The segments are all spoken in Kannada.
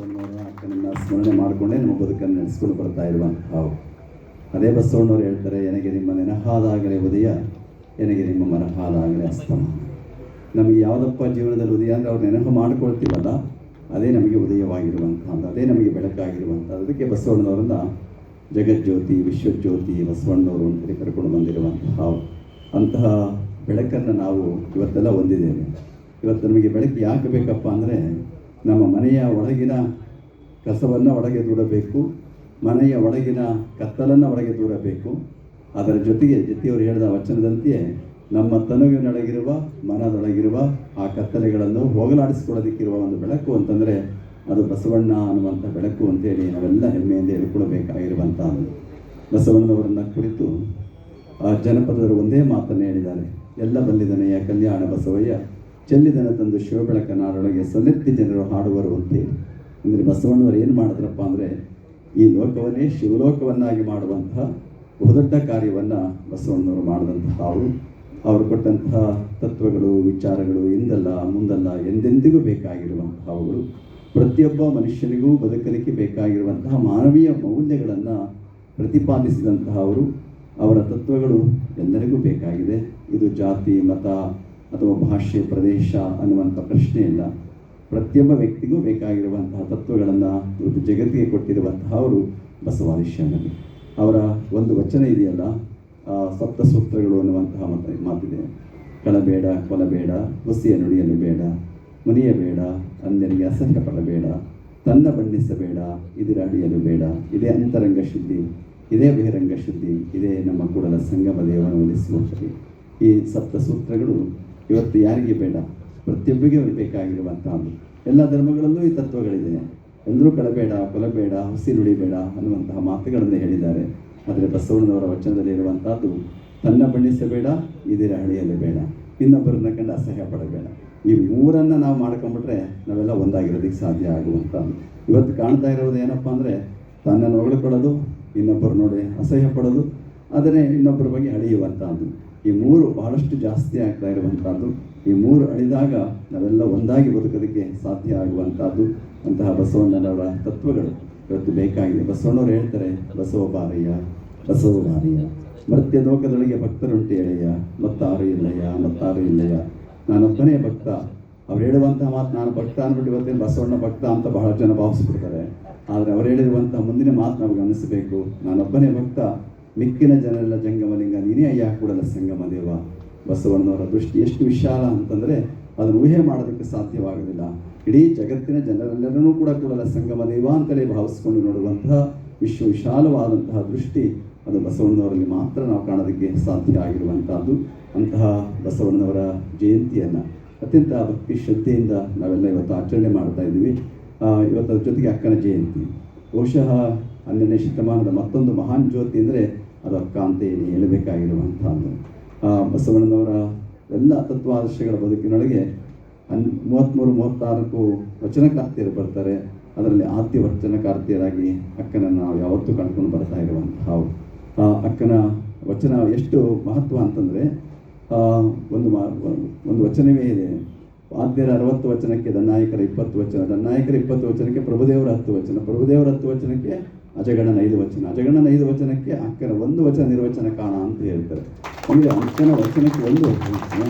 ಸ್ಮರಣೆ ಮಾಡಿಕೊಂಡೇ ನಮ್ಮ ಬದುಕನ್ನು ನೆನೆಸ್ಕೊಂಡು ಬರ್ತಾ ಇರುವಂತಹ ಅದೇ ಬಸವಣ್ಣವರು ಹೇಳ್ತಾರೆ ನನಗೆ ನಿಮ್ಮ ನೆನಹಾದಾಗಲೇ ಉದಯ ನನಗೆ ನಿಮ್ಮ ಮನಹಾದಾಗಲೇ ಅಸ್ತಮ. ನಮಗೆ ಯಾವುದಪ್ಪ ಜೀವನದಲ್ಲಿ ಉದಯ ಅಂದರೆ ಅವ್ರು ನೆನಪು ಮಾಡ್ಕೊಳ್ತೀವಲ್ಲ, ಅದೇ ನಮಗೆ ಉದಯವಾಗಿರುವಂಥದ್ದು ಅದೇ ನಮಗೆ ಬೆಳಕಾಗಿರುವಂಥದ್ದು ಅದಕ್ಕೆ ಬಸವಣ್ಣನವರನ್ನ ಜಗಜ್ಯೋತಿ, ವಿಶ್ವಜ್ಯೋತಿ ಬಸವಣ್ಣವರು ಅಂತೇಳಿ ಕರ್ಕೊಂಡು ಬಂದಿರುವಂತಹ ಅಂತಹ ಬೆಳಕನ್ನು ನಾವು ಇವತ್ತೆಲ್ಲ ಹೊಂದಿದ್ದೇವೆ. ಇವತ್ತು ನಮಗೆ ಬೆಳಕು ಯಾಕೆ ಬೇಕಪ್ಪ ಅಂದರೆ ನಮ್ಮ ಮನೆಯ ಒಳಗಿನ ಕಸವನ್ನು ಒಳಗೆ ದೂಡಬೇಕು, ಮನೆಯ ಒಳಗಿನ ಕತ್ತಲನ್ನು ಒಳಗೆ ದೂರಬೇಕು ಅದರ ಜೊತೆಗೆ ಜೊತೆಯವರು ಹೇಳಿದ ವಚನದಂತೆಯೇ, ನಮ್ಮ ತನುವಿನೊಳಗಿರುವ, ಮನದೊಳಗಿರುವ ಆ ಕತ್ತಲೆಗಳನ್ನು ಹೋಗಲಾಡಿಸಿಕೊಳ್ಳೋದಕ್ಕಿರುವ ಒಂದು ಬೆಳಕು ಅಂತಂದರೆ ಅದು ಬಸವಣ್ಣ ಅನ್ನುವಂಥ ಬೆಳಕು ಅಂತೇಳಿ ನಾವೆಲ್ಲ ಹೆಮ್ಮೆಯಿಂದ ಹೇಳ್ಕೊಳ್ಬೇಕಾಗಿರುವಂಥ ಬಸವಣ್ಣವರನ್ನ ಕುರಿತು ಆ ಜನಪದರು ಒಂದೇ ಮಾತನ್ನು ಹೇಳಿದ್ದಾರೆ. ಎಲ್ಲ ಬಂದಿದ್ದಾನೆಯ ಕಲ್ಯಾಣ ಬಸವಯ್ಯ? ಚೆಲ್ಲಿದನ ತಂದು ಶಿವಬೆಳಕ ನಾಡೊಳಗೆ ಸೊಲ್ಲೆತ್ತಿ ಜನರು ಹಾಡುವರು ಅಂತೇಳಿ. ಅಂದರೆ ಬಸವಣ್ಣವರು ಏನು ಮಾಡಿದ್ರಪ್ಪ ಅಂದರೆ, ಈ ಲೋಕವನ್ನೇ ಶಿವಲೋಕವನ್ನಾಗಿ ಮಾಡುವಂತಹ ಬಹುದೊಡ್ಡ ಕಾರ್ಯವನ್ನು ಬಸವಣ್ಣವರು ಮಾಡಿದಂತಹ ಅವರು. ಅವರು ಕೊಟ್ಟಂತಹ ತತ್ವಗಳು, ವಿಚಾರಗಳು ಇಂದಲ್ಲ, ಮುಂದಲ್ಲ, ಎಂದೆಂದಿಗೂ ಬೇಕಾಗಿರುವಂತಹವುಗಳು ಪ್ರತಿಯೊಬ್ಬ ಮನುಷ್ಯನಿಗೂ ಬದುಕಲಿಕ್ಕೆ ಬೇಕಾಗಿರುವಂತಹ ಮಾನವೀಯ ಮೌಲ್ಯಗಳನ್ನು ಪ್ರತಿಪಾದಿಸಿದಂತಹ ಅವರು. ಅವರ ತತ್ವಗಳು ಎಲ್ಲರಿಗೂ ಬೇಕಾಗಿದೆ. ಇದು ಜಾತಿ, ಮತ ಅಥವಾ ಭಾಷೆ, ಪ್ರದೇಶ ಅನ್ನುವಂಥ ಪ್ರಶ್ನೆ ಇಲ್ಲ ಪ್ರತಿಯೊಬ್ಬ ವ್ಯಕ್ತಿಗೂ ಬೇಕಾಗಿರುವಂತಹ ತತ್ವಗಳನ್ನು ಇವತ್ತು ಜಗತ್ತಿಗೆ ಕೊಟ್ಟಿರುವಂತಹ ಅವರು ಬಸವಾದಿಶ್ಯನಲ್ಲಿ ಅವರ ಒಂದು ವಚನ ಇದೆಯಲ್ಲ ಸಪ್ತ ಸೂತ್ರಗಳು ಅನ್ನುವಂತಹ ಮತ, ಮಾತಿದೆ. ಕಳಬೇಡ ಕೊಲಬೇಡ ಹುಸಿಯ ನುಡಿಯಲು ಬೇಡ ಮುನಿಯಬೇಡ ಅಂದರಿಗೆ ಅಸಹ್ಯ ಪಡಬೇಡ ತನ್ನ ಬಣ್ಣಿಸಬೇಡ ಇದರ ಅಡಿಯಲು ಬೇಡ, ಇದೇ ಅಂತರಂಗ ಶುದ್ಧಿ, ಇದೇ ಬಹಿರಂಗ ಶುದ್ಧಿ, ಇದೇ ನಮ್ಮ ಕೂಡಲ ಸಂಗಮ ದೇವನ ಈ ಸಪ್ತ ಸೂತ್ರಗಳು ಇವತ್ತು ಯಾರಿಗೆ ಬೇಡ? ಪ್ರತಿಯೊಬ್ಬರಿಗೆ ಬೇಕಾಗಿರುವಂತಹದ್ದು ಎಲ್ಲ ಧರ್ಮಗಳಲ್ಲೂ ಈ ತತ್ವಗಳಿದೆ. ಎಲ್ಲರೂ ಕಳಬೇಡ, ಕೊಲಬೇಡ ಹುಸಿ ಬೇಡ ಅನ್ನುವಂತಹ ಮಾತುಗಳನ್ನು ಹೇಳಿದ್ದಾರೆ. ಆದರೆ ಬಸವಣ್ಣನವರ ವಚನದಲ್ಲಿ ಇರುವಂತಹದ್ದು, ತನ್ನ ಬಣ್ಣಿಸಬೇಡ ಇದರ ಹಳಿಯಲ್ಲಿ ಬೇಡ. ಇನ್ನೊಬ್ಬರನ್ನ ಕಂಡು ಅಸಹ್ಯ ಪಡಬೇಡ. ಈ ಮೂರನ್ನು ನಾವು ಮಾಡ್ಕೊಂಡ್ಬಿಟ್ರೆ ನಾವೆಲ್ಲ ಒಂದಾಗಿರೋದಕ್ಕೆ ಸಾಧ್ಯ ಆಗುವಂಥದ್ದು ಇವತ್ತು ಕಾಣ್ತಾ ಇರೋದು ಏನಪ್ಪ ಅಂದರೆ, ತನ್ನನ್ನು ಹೊಗಳ್ಕೊಳ್ಳೋದು ಇನ್ನೊಬ್ಬರು ನೋಡಿ ಅಸಹ್ಯ ಪಡೋದು, ಆದರೆ ಇನ್ನೊಬ್ಬರ ಬಗ್ಗೆ ಅಳಿಯುವಂಥದ್ದು ಈ ಮೂರು ಬಹಳಷ್ಟು ಜಾಸ್ತಿ ಆಗ್ತಾ ಇರುವಂಥದ್ದು, ಈ ಮೂರು ಅಳಿದಾಗ ನಾವೆಲ್ಲ ಒಂದಾಗಿ ಬದುಕೋದಕ್ಕೆ ಸಾಧ್ಯ ಆಗುವಂಥದ್ದು ಅಂತಹ ಬಸವಣ್ಣನವರ ತತ್ವಗಳು. ಇವತ್ತು ಬೇಕಾಗಿದೆ. ಬಸವಣ್ಣವ್ರು ಹೇಳ್ತಾರೆ, ಬಸವ ಬಾರಯ್ಯ ಬಸವ ಬಾರಯ್ಯ. ಮರ್ತ್ಯ ಲೋಕದೊಳಗೆ ಭಕ್ತರುಂಟು ಎಳೆಯ, ಮತ್ತಾರು ಇಲ್ಲಯ್ಯ ಮತ್ತಾರು ಇಲ್ಲಯ್ಯ. ನಾನೊಬ್ಬನೇ ಭಕ್ತ. ಅವ್ರು ಹೇಳುವಂತಹ ಮಾತು ನಾನು ಭಕ್ತ ಅಂದ್ಬಿಟ್ಟು ಇವತ್ತೇನು ಬಸವಣ್ಣ ಭಕ್ತ ಅಂತ ಬಹಳ ಜನ ಭಾವಿಸ್ಬಿಡ್ತಾರೆ. ಆದರೆ ಅವ್ರು ಹೇಳಿರುವಂತಹ ಮುಂದಿನ ಮಾತು ನಾವು ಗಮನಿಸಬೇಕು ನಾನೊಬ್ಬನೇ ಭಕ್ತ. ಮಿಕ್ಕಿನ ಜನರೆಲ್ಲ ಜಂಗಮಲಿಂಗ, ನೀನೇ ಅಯ್ಯ ಕೂಡಲ ಸಂಗಮ ದೇವ. ಬಸವಣ್ಣನವರ ದೃಷ್ಟಿ ಎಷ್ಟು ವಿಶಾಲ ಅಂತಂದರೆ ಅದನ್ನು ಊಹೆ ಮಾಡೋದಕ್ಕೆ ಸಾಧ್ಯವಾಗೋದಿಲ್ಲ ಇಡೀ ಜಗತ್ತಿನ ಜನರೆಲ್ಲರನ್ನೂ ಕೂಡ ಕೂಡಲ ಸಂಗಮ ದೇವ ಅಂತಲೇ ಭಾವಿಸ್ಕೊಂಡು ನೋಡುವಂತಹ ವಿಶ್ವ ವಿಶಾಲವಾದಂತಹ ದೃಷ್ಟಿ ಅದು ಬಸವಣ್ಣನವರಲ್ಲಿ ಮಾತ್ರ ನಾವು ಕಾಣೋದಕ್ಕೆ ಸಾಧ್ಯ ಆಗಿರುವಂಥದ್ದು ಅಂತಹ ಬಸವಣ್ಣವರ ಜಯಂತಿಯನ್ನು ಅತ್ಯಂತ ಭಕ್ತಿ ಶ್ರದ್ಧೆಯಿಂದ ನಾವೆಲ್ಲ ಇವತ್ತು ಆಚರಣೆ ಮಾಡ್ತಾ ಇದ್ದೀವಿ. ಇವತ್ತು ಜೊತೆಗೆ ಅಕ್ಕನ ಜಯಂತಿ. ಬಹುಶಃ ಹನ್ನೆರಡನೇ ಶತಮಾನದ ಮತ್ತೊಂದು ಮಹಾನ್ ಜ್ಯೋತಿ ಅಂದರೆ ಅದು ಅಕ್ಕ ಅಂತ ಹೇಳಿ ಹೇಳಬೇಕಾಗಿರುವಂತಹದ್ದು ಆ, ಬಸವಣ್ಣನವರ ಎಲ್ಲ ತತ್ವಾದರ್ಶಗಳ ಬದುಕಿನೊಳಗೆ ಹನ್ ಮೂವತ್ತ್ಮೂರು ಮೂವತ್ತಾರಕ್ಕೂ ವಚನಕಾರ್ತಿಯರು ಬರ್ತಾರೆ. ಅದರಲ್ಲಿ ಆದ್ಯ ವಚನಕಾರ್ತಿಯರಾಗಿ ಅಕ್ಕನನ್ನು ನಾವು ಯಾವತ್ತೂ ಕಂಡುಕೊಂಡು ಬರ್ತಾ ಆ ಅಕ್ಕನ ವಚನ ಎಷ್ಟು ಮಹತ್ವ ಅಂತಂದರೆ ಒಂದು ಮಾ ಒಂದು ವಚನವೇ ಇದೆ. ಆದ್ಯರ ಅರವತ್ತು ವಚನಕ್ಕೆ ದನ್ನಾಯಕರ ಇಪ್ಪತ್ತು ವಚನ ದನ್ನಾಯಕರ ಇಪ್ಪತ್ತು ವಚನಕ್ಕೆ ಪ್ರಭುದೇವರ ಹತ್ತು ವಚನ, ಪ್ರಭುದೇವರ ಹತ್ತು ವಚನಕ್ಕೆ ಅಜಗಣನ ಐದು ವಚನ ಅಜಗಣನ ಐದು ವಚನಕ್ಕೆ ಅಕ್ಕನ ಒಂದು ವಚನ ನಿರ್ವಚನ ಕಾಣ ಅಂತ ಹೇಳ್ತಾರೆ. ಅಂದರೆ ಅಕ್ಕನ ವಚನಕ್ಕೆ ಒಂದು ವಚನ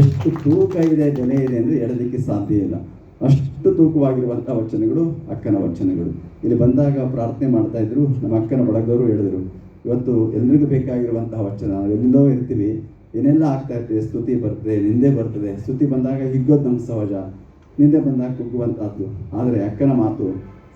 ಎಷ್ಟು ತೂಕ ಇದೆ, ಬೆಲೆ ಇದೆ ಅಂದರೆ ಎಡಲಿಕ್ಕೆ ಸಾಧ್ಯ ಇಲ್ಲ. ಅಷ್ಟು ತೂಕವಾಗಿರುವಂಥ ವಚನಗಳು ಅಕ್ಕನ ವಚನಗಳು. ಇಲ್ಲಿ ಬಂದಾಗ ಪ್ರಾರ್ಥನೆ ಮಾಡ್ತಾ ಇದ್ರು, ನಮ್ಮ ಅಕ್ಕನ ಬಳಗದವರು ಹೇಳಿದರು ಇವತ್ತು ಎಲ್ರಿಗೂ ಬೇಕಾಗಿರುವಂತಹ ವಚನ? ಎಲ್ಲೋ ಇರ್ತೀವಿ. ಏನೆಲ್ಲ ಆಗ್ತಾ ಇರ್ತದೆ, ಸ್ತುತಿ ಬರ್ತದೆ, ನಿಂದೆ ಬರ್ತದೆ. ಸ್ತುತಿ ಬಂದಾಗ ಹಿಗ್ಗೋದು ನಮ್ಮ ಸಹಜ, ನಿಂದೆ ಬಂದಾಗ ಕುಗ್ಗುವಂಥದ್ದು ಆದರೆ ಅಕ್ಕನ ಮಾತು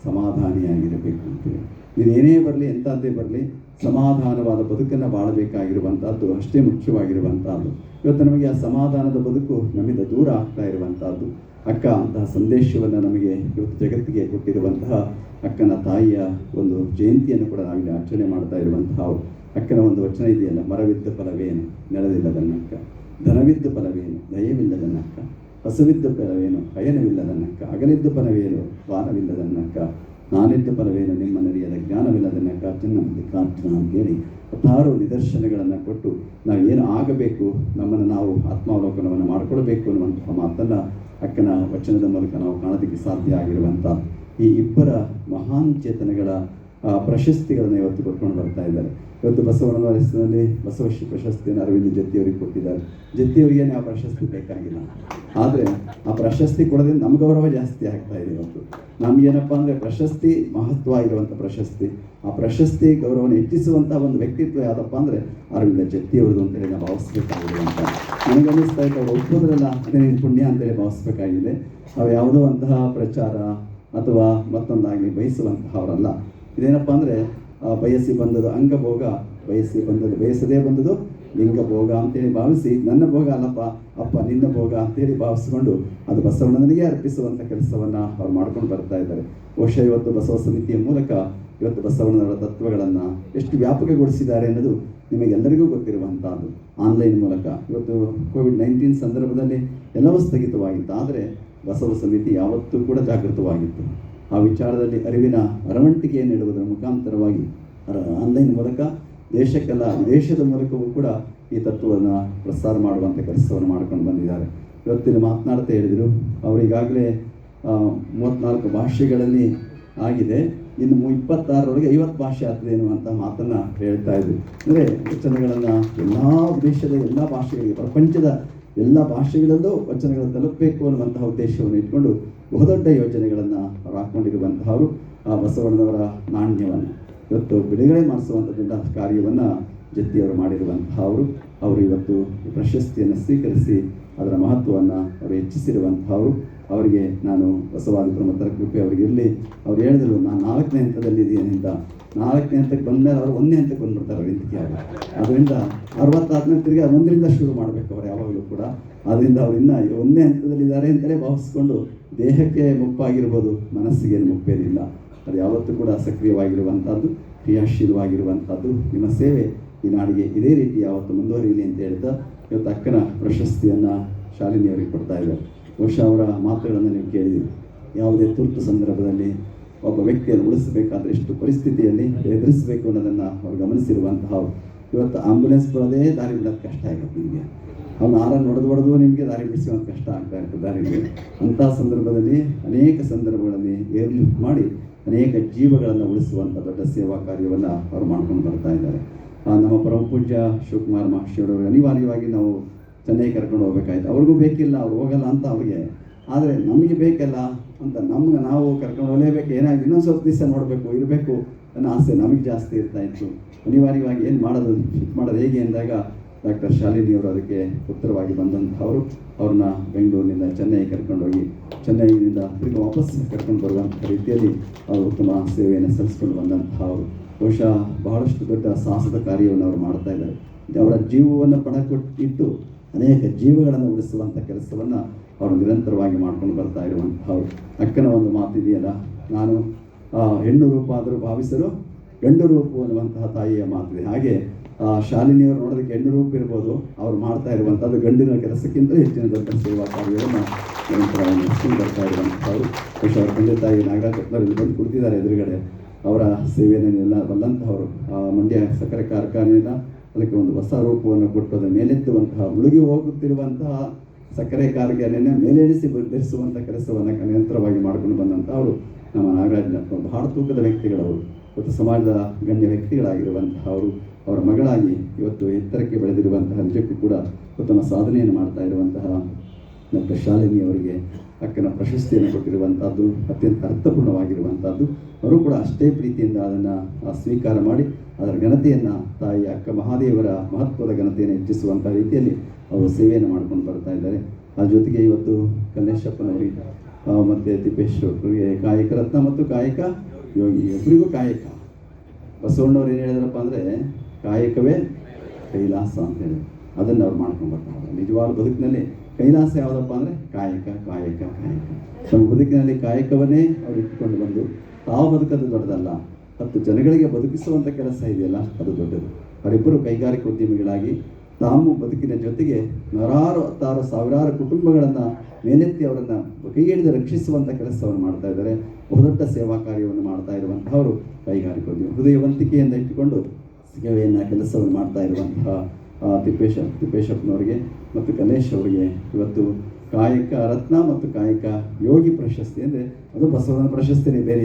ಸಮಾಧಾನಿಯಾಗಿರಬೇಕು ಅಂತೇಳಿ ನೀನು ಏನೇ ಬರಲಿ ಎಂಥದ್ದೇ ಬರಲಿ, ಸಮಾಧಾನವಾದ ಬದುಕನ್ನು ಬಾಳಬೇಕಾಗಿರುವಂಥದ್ದು ಅಷ್ಟೇ ಮುಖ್ಯವಾಗಿರುವಂಥದ್ದು ಇವತ್ತು ನಮಗೆ ಆ ಸಮಾಧಾನದ ಬದುಕು ನಮ್ಮಿಂದ ದೂರ ಆಗ್ತಾ ಇರುವಂಥದ್ದು ಅಕ್ಕ ಅಂತಹ ಸಂದೇಶವನ್ನು ನಮಗೆ ಇವತ್ತು ಜಗತ್ತಿಗೆ ಕೊಟ್ಟಿರುವಂತಹ ಅಕ್ಕನ ತಾಯಿಯ ಒಂದು ಜಯಂತಿಯನ್ನು ಕೂಡ ನಾವಿಲ್ಲಿ ಆಚರಣೆ ಮಾಡ್ತಾ ಇರುವಂತಹ ಅಕ್ಕನ ಒಂದು ವಚನ ಇದೆಯಲ್ಲ, ಮರವಿದ್ದ ಫಲವೇನು? ನೆಲವಿಲ್ಲದನ್ನಕ್ಕ ಧನವಿದ್ದ ಫಲವೇನು? ದಯವಿಲ್ಲದನ್ನಕ್ಕ ಹಸುವಿದ್ದ ಫಲವೇನು? ಹಯನವಿಲ್ಲದನ್ನಕ್ಕ ಅಗಲಿದ್ದ ಫಲವೇನು? ವಾನವಿಲ್ಲದನ್ನಕ್ಕ ನಾನಿದ್ದ ಫಲವೇನು? ನಿಮ್ಮ ನರಿಯದ ಜ್ಞಾನವಿಲ್ಲದನ್ನಕ್ಕ ಚಿನ್ನಮಲ್ಲಿ ಕಾಂತನ ಅಂತೇಳಿ ಹತ್ತಾರು ನಿದರ್ಶನಗಳನ್ನು ಕೊಟ್ಟು ನಾವು ಏನು ಆಗಬೇಕು, ನಮ್ಮನ್ನು ನಾವು ಆತ್ಮಾವಲೋಕನವನ್ನು ಮಾಡಿಕೊಳ್ಬೇಕು ಅನ್ನುವಂತಹ ಮಾತನ್ನು ಅಕ್ಕನ ವಚನದ ಮೂಲಕ ನಾವು ಕಾಣೋದಕ್ಕೆ ಸಾಧ್ಯ ಆಗಿರುವಂಥ ಈ ಇಬ್ಬರ ಮಹಾನ್ ಚೇತನಗಳ ಪ್ರಶಸ್ತಿಗಳನ್ನು ಇವತ್ತು ಕೊಟ್ಕೊಂಡು ಬರ್ತಾ ಇದ್ದಾರೆ. ಇವತ್ತು ಬಸವಣ್ಣನವರ ಹೆಸರಿನಲ್ಲಿ ಬಸವಶ್ರೀ ಪ್ರಶಸ್ತಿಯನ್ನು ಅರವಿಂದ ಜತ್ತಿಯವರಿಗೆ ಕೊಟ್ಟಿದ್ದಾರೆ. ಜತ್ತಿಯವರಿಗೆ ಆ ಪ್ರಶಸ್ತಿ ಬೇಕಾಗಿಲ್ಲ. ಆದರೆ ಆ ಪ್ರಶಸ್ತಿ ಕೊಡೋದ್ರಿಂದ ನಮ್ಮ ಗೌರವ ಜಾಸ್ತಿ ಆಗ್ತಾ ಇದೆ ಇವತ್ತು. ನಮ್ಗೇನಪ್ಪ ಅಂದರೆ ಪ್ರಶಸ್ತಿ ಮಹತ್ವ ಇರುವಂಥ ಪ್ರಶಸ್ತಿ. ಆ ಪ್ರಶಸ್ತಿ ಗೌರವನ ಹೆಚ್ಚಿಸುವಂಥ ಒಂದು ವ್ಯಕ್ತಿತ್ವ ಯಾವುದಪ್ಪ ಅಂದರೆ ಅರವಿಂದ ಜತ್ತಿಯವ್ರದ್ದು ಅಂತೇಳಿ ನಾವು ಭಾವಿಸ್ಬೇಕಾಗಿದೆ ಅಂತ. ನನಗೆ ಅನ್ನಿಸ್ತಾ ಇತ್ತು ಅವ್ರು ಪುಣ್ಯ ಅಂತೇಳಿ ಭಾವಿಸ್ಬೇಕಾಗಿದೆ. ಅವ್ರು ಯಾವುದೋ ಅಂತಹ ಪ್ರಚಾರ ಅಥವಾ ಮತ್ತೊಂದಾಗಲಿ ಬಯಸುವಂತಹವರಲ್ಲ. ಇದೇನಪ್ಪ ಅಂದರೆ ಬಯಸಿ ಬಂದದ್ದು ಅಂಗಭೋಗ, ಬಯಸಿ ಬಂದದ್ದು ಬಯಸದೇ ಬಂದದ್ದು ಲಿಂಗ ಭೋಗ ಅಂತೇಳಿ ಭಾವಿಸಿ ನನ್ನ ಭೋಗ ಅಲ್ಲಪ್ಪ, ಅಪ್ಪ ನಿನ್ನ ಭೋಗ ಅಂತೇಳಿ ಭಾವಿಸಿಕೊಂಡು ಅದು ಬಸವಣ್ಣನಿಗೆ ಅರ್ಪಿಸುವಂಥ ಕೆಲಸವನ್ನು ಅವ್ರು ಮಾಡ್ಕೊಂಡು ಬರ್ತಾ ಇದ್ದಾರೆ. ಬಹುಶಃ ಇವತ್ತು ಬಸವ ಸಮಿತಿಯ ಮೂಲಕ ಇವತ್ತು ಬಸವಣ್ಣನವರ ತತ್ವಗಳನ್ನು ಎಷ್ಟು ವ್ಯಾಪಕಗೊಳಿಸಿದ್ದಾರೆ ಅನ್ನೋದು ನಿಮಗೆಲ್ಲರಿಗೂ ಗೊತ್ತಿರುವಂಥದ್ದು. ಆನ್ಲೈನ್ ಮೂಲಕ ಇವತ್ತು ಕೋವಿಡ್ ನೈನ್ಟೀನ್ ಸಂದರ್ಭದಲ್ಲಿ ಎಲ್ಲವೂ ಸ್ಥಗಿತವಾಗಿತ್ತು. ಆದರೆ ಬಸವ ಸಮಿತಿ ಯಾವತ್ತೂ ಕೂಡ ಜಾಗೃತವಾಗಿತ್ತು. ಆ ವಿಚಾರದಲ್ಲಿ ಅರಿವಿನ ಅರವಂಟಿಕೆಯನ್ನು ನೀಡುವುದರ ಮುಖಾಂತರವಾಗಿ ಆನ್ಲೈನ್ ಮೂಲಕ, ದೇಶಕ್ಕೆಲ್ಲ, ವಿದೇಶದ ಮೂಲಕವೂ ಕೂಡ ಈ ತತ್ವವನ್ನು ಪ್ರಸಾರ ಮಾಡುವಂಥ ಕೆಲಸವನ್ನು ಮಾಡ್ಕೊಂಡು ಬಂದಿದ್ದಾರೆ. ಇವತ್ತಿನ ಮಾತನಾಡ್ತಾ ಹೇಳಿದರು ಅವರಿಗಾಗಲೇ ಮೂವತ್ತ್ನಾಲ್ಕು ಭಾಷೆಗಳಲ್ಲಿ ಆಗಿದೆ. ಇನ್ನು ಇಪ್ಪತ್ತಾರರೊಳಗೆ ಐವತ್ತು ಭಾಷೆ ಆಗ್ತದೆ ಎನ್ನುವಂಥ ಮಾತನ್ನು ಹೇಳ್ತಾ ಇದ್ರು. ಅಂದರೆ ವಚನಗಳನ್ನು ಎಲ್ಲ ದೇಶದ ಎಲ್ಲ ಭಾಷೆಗಳಿಗೆ, ಪ್ರಪಂಚದ ಎಲ್ಲ ಭಾಷೆಗಳಲ್ಲೂ ವಚನಗಳನ್ನು ತಲುಪಬೇಕು ಅನ್ನುವಂತಹ ಉದ್ದೇಶವನ್ನು ಇಟ್ಕೊಂಡು ಬಹುದೊಡ್ಡ ಯೋಜನೆಗಳನ್ನು ಹಾಕೊಂಡಿರುವಂತಹವರು ಆ ಬಸವಣ್ಣನವರ ನಾಣ್ಯವನ್ನು. ಇವತ್ತು ಬಿಡುಗಡೆ ಮಾಡಿಸುವಂಥ ಕಾರ್ಯವನ್ನು ಜತ್ತಿಯವರು ಮಾಡಿರುವಂತಹವರು. ಅವರು ಇವತ್ತು ಪ್ರಶಸ್ತಿಯನ್ನು ಸ್ವೀಕರಿಸಿ ಅದರ ಮಹತ್ವವನ್ನು ಅವರು ಹೆಚ್ಚಿಸಿರುವಂತಹವರು. ಅವರಿಗೆ ನಾನು ಬಸವಾದಿ ಪ್ರಮತ್ತರ ಕೃಪೆ ಅವರಿಗೆ ಇರಲಿ. ಅವ್ರು ಹೇಳಿದ್ರು, ನಾನು ನಾಲ್ಕನೇ ಹಂತದಲ್ಲಿ ಇದ್ದೀನಿ ಅಂತ. ನಾಲ್ಕನೇ ಹಂತಕ್ಕೆ ಬಂದಮೇಲೆ ಅವರು ಒಂದನೇ ಹಂತಕ್ಕೆ ಬಂದ್ಬಿಡ್ತಾರೆ ಅವರು ಅದರಿಂದ ಅರವತ್ತಾದ್ಮೇಲೆ ತಿರುಗಿ ಒಂದರಿಂದ ಶುರು ಮಾಡಬೇಕು ಅವರು ಯಾವಾಗಲೂ ಕೂಡ. ಅದರಿಂದ ಅವ್ರು ಇನ್ನೂ ಒಂದನೇ ಹಂತದಲ್ಲಿದ್ದಾರೆ ಅಂತಲೇ ಭಾವಿಸ್ಕೊಂಡು ದೇಹಕ್ಕೆ ಮುಪ್ಪಾಗಿರ್ಬೋದು, ಮನಸ್ಸಿಗೆ ಮುಪ್ಪೇನಿಲ್ಲ. ಅದು ಯಾವತ್ತೂ ಕೂಡ ಸಕ್ರಿಯವಾಗಿರುವಂಥದ್ದು, ಕ್ರಿಯಾಶೀಲವಾಗಿರುವಂಥದ್ದು. ನಿಮ್ಮ ಸೇವೆ ಈ ನಾಡಿಗೆ ಇದೇ ರೀತಿ ಯಾವತ್ತು ಮುಂದುವರಿಯಲಿ ಅಂತ ಹೇಳ್ತಾ ಇವತ್ತು ಅಕ್ಕನ ಪ್ರಶಸ್ತಿಯನ್ನು ಶಾಲಿನಿಯವರಿಗೆ ಕೊಡ್ತಾ ಇದ್ದಾರೆ. ಬಹುಶಃ ಅವರ ಮಾತುಗಳನ್ನು ನೀವು ಕೇಳಿದ್ದೀರಿ. ಯಾವುದೇ ತುರ್ತು ಸಂದರ್ಭದಲ್ಲಿ ಒಬ್ಬ ವ್ಯಕ್ತಿಯನ್ನು ಉಳಿಸಬೇಕಾದ್ರೆ ಎಷ್ಟು ಪರಿಸ್ಥಿತಿಯಲ್ಲಿ ಎದುರಿಸಬೇಕು ಅನ್ನೋದನ್ನು ಅವರು ಗಮನಿಸಿರುವಂತಹ ಇವತ್ತು ಆಂಬುಲೆನ್ಸ್ ಬರೋದೇ ದಾರಿ ಬಿಡೋದು ಕಷ್ಟ ಆಗುತ್ತೆ ನಿಮಗೆ. ಅವನು ಆರನ್ನು ಹೊಡೆದು ಹೊಡೆದು ನಿಮಗೆ ದಾರಿ ಬಿಡಿಸುವಂಥ ಕಷ್ಟ ಆಗ್ತಾ ಇರ್ತದೆ ದಾರಿಗೆ ಅಂತಹ ಸಂದರ್ಭದಲ್ಲಿ ಅನೇಕ ಸಂದರ್ಭಗಳಲ್ಲಿ ಏರ್ಲಿಫ್ಟ್ ಮಾಡಿ ಅನೇಕ ಜೀವಗಳನ್ನು ಉಳಿಸುವಂಥ ದೊಡ್ಡ ಸೇವಾ ಕಾರ್ಯವನ್ನು ಅವರು ಮಾಡ್ಕೊಂಡು ಬರ್ತಾ ಇದ್ದಾರೆ. ನಮ್ಮ ಪರಮ ಪೂಜ್ಯ ಶಿವಕುಮಾರ್ ಮಹರ್ಷಿಯವರು ಅನಿವಾರ್ಯವಾಗಿ ನಾವು ಚೆನ್ನೈ ಕರ್ಕೊಂಡು ಹೋಗ್ಬೇಕಾಯ್ತು. ಅವ್ರಿಗೂ ಬೇಕಿಲ್ಲ, ಅವ್ರು ಹೋಗಲ್ಲ ಅಂತ ಅವ್ರಿಗೆ. ಆದರೆ ನಮಗೆ ಬೇಕಲ್ಲ ಅಂತ ನಮ್ಗೆ ನಾವು ಕರ್ಕೊಂಡು ಹೋಗಲೇಬೇಕು. ಏನಾಗಿ ಇನ್ನೊಂದು ಸ್ವಲ್ಪ ದಿವಸ ನೋಡಬೇಕು, ಇರಬೇಕು ಅನ್ನೋ ಆಸೆ ನಮಗೆ ಜಾಸ್ತಿ ಇರ್ತಾ ಇತ್ತು. ಅನಿವಾರ್ಯವಾಗಿ ಏನು ಮಾಡೋದು ಮಾಡೋದು ಹೇಗೆ ಅಂದಾಗ ಡಾಕ್ಟರ್ ಶಾಲಿನಿಯವರು ಅದಕ್ಕೆ ಉತ್ತರವಾಗಿ ಬಂದಂಥವರು. ಅವ್ರನ್ನ ಬೆಂಗಳೂರಿನಿಂದ ಚೆನ್ನೈ ಕರ್ಕೊಂಡೋಗಿ ಚೆನ್ನೈನಿಂದ ತಿರುಗಿ ವಾಪಸ್ ಕರ್ಕೊಂಡು ಬರುವಂಥ ರೀತಿಯಲ್ಲಿ ಅವರು ಉತ್ತಮ ಸೇವೆಯನ್ನು ಸಲ್ಲಿಸ್ಕೊಂಡು ಬಂದಂಥ ಅವರು ಬಹುಶಃ ಬಹಳಷ್ಟು ದೊಡ್ಡ ಸಾಹಸದ ಕಾರ್ಯವನ್ನು ಅವರು ಮಾಡ್ತಾ ಇದ್ದಾರೆ. ಅವರ ಜೀವವನ್ನು ಪಣ ಕೊಟ್ಟಿಟ್ಟು ಅನೇಕ ಜೀವಗಳನ್ನು ಉಳಿಸುವಂಥ ಕೆಲಸವನ್ನು ಅವರು ನಿರಂತರವಾಗಿ ಮಾಡ್ಕೊಂಡು ಬರ್ತಾ ಇರುವಂಥವ್ರು. ಅಕ್ಕನ ಒಂದು ಮಾತಿದೆಯಲ್ಲ, ನಾನು ಹೆಣ್ಣು ರೂಪ ಆದರೂ ಭಾವಿಸಲು ಗಂಡು ರೂಪು ಅನ್ನುವಂತಹ ತಾಯಿಯ ಮಾತಿದೆ. ಹಾಗೆ ಶಾಲಿನಿಯವರು ನೋಡೋದಕ್ಕೆ ಹೆಣ್ಣು ರೂಪ ಇರ್ಬೋದು, ಅವ್ರು ಮಾಡ್ತಾ ಇರುವಂಥದ್ದು ಗಂಡಿನ ಕೆಲಸಕ್ಕಿಂತ ಹೆಚ್ಚಿನ ದೊಡ್ಡ ಸೇವಾ ಕಾರ್ಯವನ್ನು ನಿರಂತರವಾಗಿ ನಡೆಸ್ಕೊಂಡು ಬರ್ತಾ ಇರುವಂಥವ್ರು. ಬಹುಶಃ ಅವರ ತಂದೆ ತಾಯಿ ನಾಗರಾಜ್ ಬಂದು ಕುಳಿತಿದ್ದಾರೆ ಎದುರುಗಡೆ. ಅವರ ಸೇವೆಯನ್ನು ಎಲ್ಲ ಬಲ್ಲಂತಹವರು ಮಂಡ್ಯ ಸಕ್ಕರೆ ಕಾರ್ಖಾನೆಯನ್ನು ಅದಕ್ಕೆ ಒಂದು ಹೊಸ ರೂಪವನ್ನು ಕೊಟ್ಟು ಅದು ಮೇಲೆತ್ತುವಂತಹ, ಮುಳುಗಿ ಹೋಗುತ್ತಿರುವಂತಹ ಸಕ್ಕರೆ ಕಾರ್ಖಾನೆಯನ್ನು ಮೇಲೇರಿಸಿ ಧರಿಸುವಂಥ ಕೆಲಸವನ್ನು ನಿರಂತರವಾಗಿ ಮಾಡಿಕೊಂಡು ಬಂದಂಥವರು ನಮ್ಮ ನಾಗರಾಜ್ ಬಹಳ ತೂಕದ ವ್ಯಕ್ತಿಗಳವರು, ಮತ್ತು ಸಮಾಜದ ಗಣ್ಯ ವ್ಯಕ್ತಿಗಳಾಗಿರುವಂತಹ ಅವರು, ಅವರ ಮಗಳಾಗಿ ಇವತ್ತು ಎತ್ತರಕ್ಕೆ ಬೆಳೆದಿರುವಂತಹ ನಿಜಕ್ಕೂ ಕೂಡ ಉತ್ತಮ ಸಾಧನೆಯನ್ನು ಮಾಡ್ತಾ ಇರುವಂತಹ ಡಾಕ್ಟರ್ ಶಾಲಿನಿ ಅವರಿಗೆ ಅಕ್ಕನ ಪ್ರಶಸ್ತಿಯನ್ನು ಕೊಟ್ಟಿರುವಂಥದ್ದು ಅತ್ಯಂತ ಅರ್ಥಪೂರ್ಣವಾಗಿರುವಂಥದ್ದು ಅವರು ಕೂಡ ಅಷ್ಟೇ ಪ್ರೀತಿಯಿಂದ ಅದನ್ನು ಸ್ವೀಕಾರ ಮಾಡಿ ಅದರ ಘನತೆಯನ್ನು ತಾಯಿ ಅಕ್ಕ ಮಹಾದೇವರ ಮಹತ್ವದ ಘನತೆಯನ್ನು ಹೆಚ್ಚಿಸುವಂಥ ರೀತಿಯಲ್ಲಿ ಅವರು ಸೇವೆಯನ್ನು ಮಾಡ್ಕೊಂಡು ಬರ್ತಾ ಇದ್ದಾರೆ. ಅದ್ರ ಜೊತೆಗೆ ಇವತ್ತು ಕಲ್ಲೇಶಪ್ಪನವರಿಗೆ ಆ, ಮತ್ತು ತಿಪ್ಪೇಶ್ ಅವರಿಗೆ ಕಾಯಕ ರತ್ನ ಮತ್ತು ಕಾಯಕ ಯೋಗಿ. ಇಬ್ಬರಿಗೂ ಕಾಯಕ. ಬಸವಣ್ಣವ್ರು ಏನು ಹೇಳಿದ್ರಪ್ಪ ಅಂದರೆ ಕಾಯಕವೇ ಕೈಲಾಸ ಅಂತ ಹೇಳಿ ಅದನ್ನು ಅವ್ರು ಮಾಡ್ಕೊಂಡು ಬರ್ತಾರೆ ನಿಜವಾದ ಬದುಕಿನಲ್ಲಿ ಕೈಲಾಸ ಯಾವುದಪ್ಪ ಅಂದರೆ ಕಾಯಕ ಕಾಯಕ ಕಾಯಕ. ತಮ್ಮ ಬದುಕಿನಲ್ಲಿ ಕಾಯಕವನ್ನೇ ಅವ್ರು ಇಟ್ಕೊಂಡು ಬಂದು, ತಾವು ಬದುಕೋದು ದೊಡ್ಡದಲ್ಲ, ಹತ್ತು ಜನಗಳಿಗೆ ಬದುಕಿಸುವಂಥ ಕೆಲಸ ಇದೆಯಲ್ಲ, ಅದು ದೊಡ್ಡದು. ಅವರಿಬ್ಬರು ಕೈಗಾರಿಕಾ ಉದ್ಯಮಿಗಳಾಗಿ, ತಾವು ಬದುಕಿನ ಜೊತೆಗೆ ನೂರಾರು, ಹತ್ತಾರು, ಸಾವಿರಾರು ಕುಟುಂಬಗಳನ್ನು ಮೇಲೆತ್ತಿ ಅವರನ್ನು ಕೈಗೆಡಿದು ರಕ್ಷಿಸುವಂಥ ಕೆಲಸವನ್ನು ಮಾಡ್ತಾ ಇದ್ದಾರೆ. ಬಹುದೊಡ್ಡ ಸೇವಾ ಕಾರ್ಯವನ್ನು ಮಾಡ್ತಾ ಇರುವಂತಹವರು ಕೈಗಾರಿಕೋದ್ಯಮಿ. ಹೃದಯವಂತಿಕೆಯಿಂದ ಇಟ್ಟುಕೊಂಡು, ಸೇವೆಯನ್ನು, ಕೆಲಸವನ್ನು ಮಾಡ್ತಾ ಇರುವಂತಹ ತಿಪ್ಪೇಶ, ತಿಪ್ಪೇಶಪ್ಪನವ್ರಿಗೆ ಮತ್ತು ಗಣೇಶ್ ಅವರಿಗೆ ಇವತ್ತು ಕಾಯಕ ರತ್ನ ಮತ್ತು ಕಾಯಕ ಯೋಗಿ ಪ್ರಶಸ್ತಿ. ಅಂದರೆ ಅದು ಬಸವನ ಪ್ರಶಸ್ತಿನೇ ಬೇರೆ